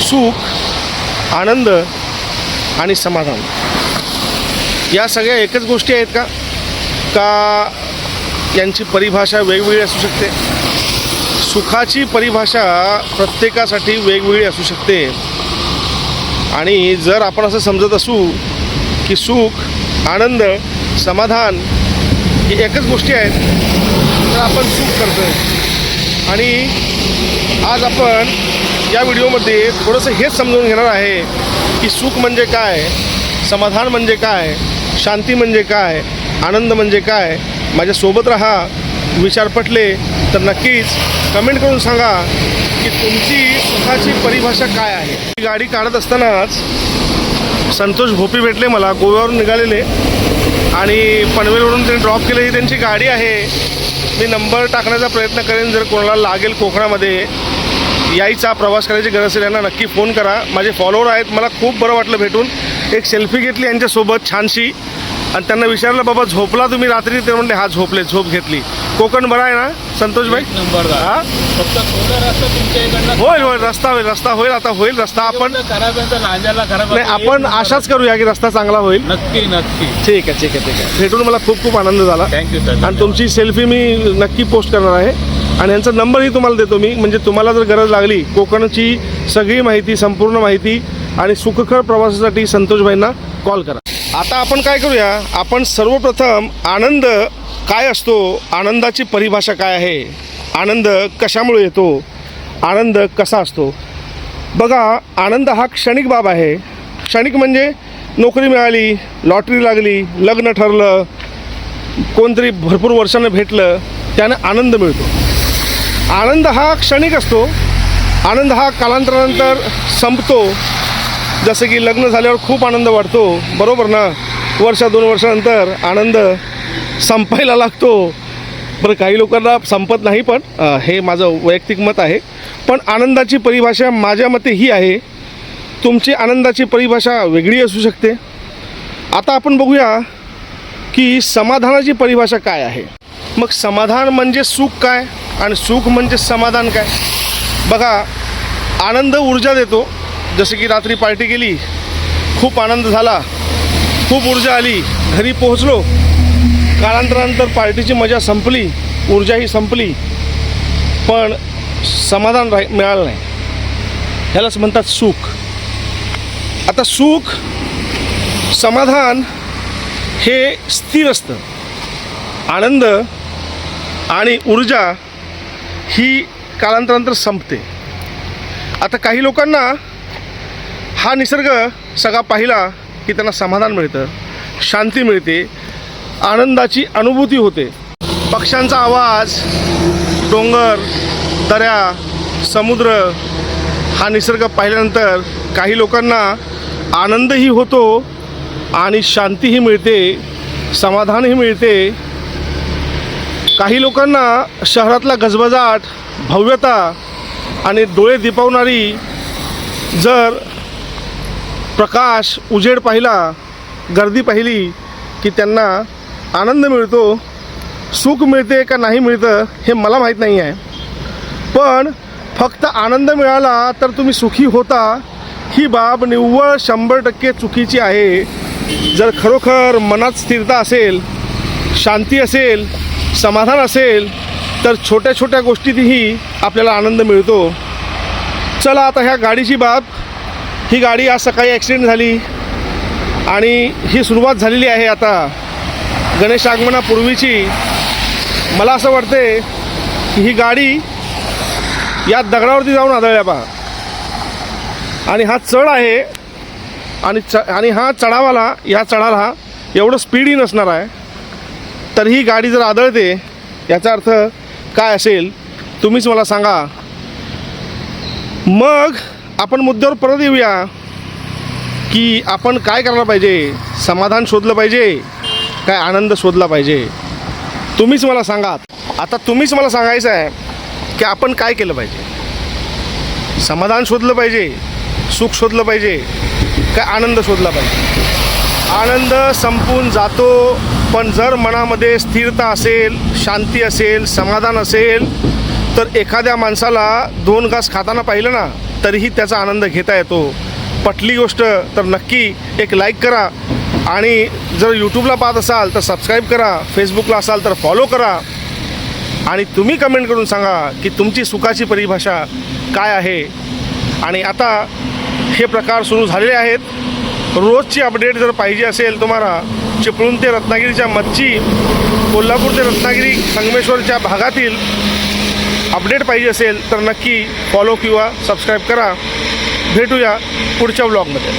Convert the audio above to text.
सुख आनंद आणि समाधान. या सगळ्या एकच गोष्टी आहेत का? का यांची परिभाषा वेगवेगळी असू शकते? सुखाची परिभाषा प्रत्येकासाठी वेगवेगळी असू शकते. आणि जर आपण असं समजत असू की सुख आनंद समाधान ही एकच गोष्टी आहेत तर आपण सुख करतो आणि आज आपण या व्हिडिओमध्ये थोडंसं हेच समजून घेणार आहे की सुख म्हणजे काय समाधान म्हणजे काय शांती म्हणजे काय आनंद म्हणजे काय. माझ्यासोबत राहा विचार पटले. तर नक्कीच कमेंट करून सांगा की तुमची सुखाची परिभाषा काय आहे? ही गाडी काढत असतानाच संतोष भोपी भेटले मला गोव्यावरून निघालेले. आणि पनवेलवरून त्यांनी ड्रॉप केलं ही त्यांची गाडी आहे. मी नंबर टाकण्याचा प्रयत्न करेन. जर कोणाला लागेल कोकणामध्ये यायचा प्रवास करायची गरज असेल यांना नक्की फोन करा. माझे फॉलोअर आहेत मला खूप बरं वाटलं भेटून. एक सेल्फी घेतली यांच्यासोबत छानशी. आणि त्यांना विचारलं बाबा झोपला तुम्ही रात्री? ते म्हणले हा झोपले झोप घेतली. कोकण बरा आहे ना नंबर हा? फक्त थोडा रस्ता तुमच्या इकडनं होईल होईल रस्ता होईल रस्ता होईल आता होईल रस्ता आपण खराब आहे तर लांजाला खराब नाही आपण आशाच करूया की रस्ता चांगला होईल. नक्की नक्की. ठीक आहे ठीक आहे ठीक आहे. भेटून मला खूप खूप आनंद झाला. थँक्यू सर आणि तुमची सेल्फी मी नक्की पोस्ट करणार आहे. आणि यांचा नंबरही तुम्हाला देतो मी. म्हणजे तुम्हाला जर गरज लागली कोकणची सगळी माहिती संपूर्ण माहिती आणि सुखकर प्रवासासाठी संतोषभाईंना कॉल करा. आता आपण काय करूया? आपण सर्वप्रथम आनंद काय असतो? आनंदाची परिभाषा काय आहे? आनंद कशामुळे येतो? आनंद कसा असतो? बघा आनंद हा क्षणिक बाब आहे. क्षणिक म्हणजे नोकरी मिळाली लॉटरी लागली लग्न ठरलं कोणतरी भरपूर वर्षानं भेटलं त्यानं आनंद मिळतो. आनंद हा क्षणिक असतो. आनंद हा कालांतरानंतर संपतो. जसं की लग्न झाल्यावर खूप आनंद वाटतो बरोबर ना? वर्षा दोन वर्षानंतर आनंद संपायला लागतो. बरं काही लोकांना संपत नाही पण हे माझं वैयक्तिक मत आहे. पण आनंदाची परिभाषा माझ्या मते ही आहे. तुमची आनंदाची परिभाषा वेगळी असू शकते. आता आपण बघूया की समाधानाची परिभाषा काय आहे. मग समाधान म्हणजे सुख काय आणि सुख म्हणजे समाधान काय? बघा आनंद ऊर्जा देतो. जसं की रात्री पार्टी केली खूप आनंद झाला खूप ऊर्जा आली घरी पोहोचलो कालांतरानंतर पार्टीची मजा संपली ऊर्जाही संपली पण समाधान राह मिळालं नाही. ह्यालाच म्हणतात सुख. आता सुख समाधान हे स्थिर असतं. आनंद आणि ऊर्जा ही कालांतरानंतर संपते. आता काही लोकांना हा निसर्ग सगळा पाहिला की त्यांना समाधान मिळतं शांती मिळते आनंदाची अनुभूती होते. पक्ष्यांचा आवाज डोंगर दऱ्या समुद्र हा निसर्ग पाहिल्यानंतर काही लोकांना आनंदही होतो आणि शांतीही मिळते समाधानही मिळते. काही लोकांना शहरातला गजबजाट भव्यता आणि डोळे दिपवणारी जर प्रकाश उजेड पाहिला गर्दी पाहिली की त्यांना आनंद मिळतो सुख मिळते का नाही मिळतं हे मला माहीत नाही आहे. पण फक्त आनंद मिळाला तर तुम्ही सुखी होता. ही बाब निव्वळ शंभर टक्के चुकीची आहे. जर खरोखर मनात स्थिरता असेल शांती असेल समाधान असेल तर छोट्या छोट्या गोष्टीतही आपल्याला आनंद मिळतो. चला आता ह्या गाडीची बाब. ही गाडी आज सकाळी ॲक्सिडेंट झाली. आणि ही सुरुवात झालेली आहे आता. गणेश आगमनापूर्वीची मला असं वाटते की ही गाडी या दगडावरती जाऊन आदळल्या पहा. आणि हा चढ आहे आणि च आणि हा चढावाला या चढाला एवढं स्पीडही नसणार आहे. तर ही गाडी जर आदळते याचा अर्थ काय असेल तुम्हीच मला सांगा. मग आपण मुद्द्यावर परत येऊया की आपण काय करायला पाहिजे? समाधान शोधलं पाहिजे? काय आनंद शोधला पाहिजे? तुम्हीच मला सांगा. आता तुम्हीच मला सांगायचं आहे की आपण काय केलं पाहिजे? समाधान शोधलं पाहिजे? सुख शोधलं पाहिजे? काय आनंद शोधला पाहिजे? आनंद संपून जातो पण जर मनामध्ये स्थिरता असेल शांती असेल समाधान असेल तर एखाद्या माणसाला दोन घास खाताना पाहिलं ना तरीही त्याचा आनंद घेता येतो. पटली गोष्ट तर नक्की एक लाईक करा. आणि जर यूट्यूबला पाहत असाल तर सबस्क्राईब करा फेसबुकला असाल तर फॉलो करा. आणि तुम्ही कमेंट करून सांगा की तुमची सुखाची परिभाषा काय आहे. आणि आता हे प्रकार सुरू झालेले आहेत. रोजची अपडेट जर पाहिजे असेल तुम्हाला चिपळूण ते रत्नागिरीच्या मच्छी कोल्हापूर ते रत्नागिरी संगमेश्वरच्या भागातील अपडेट पाहिजे असेल तर नक्की फॉलो किंवा सबस्क्राईब करा. भेटूया पुढच्या ब्लॉगमध्ये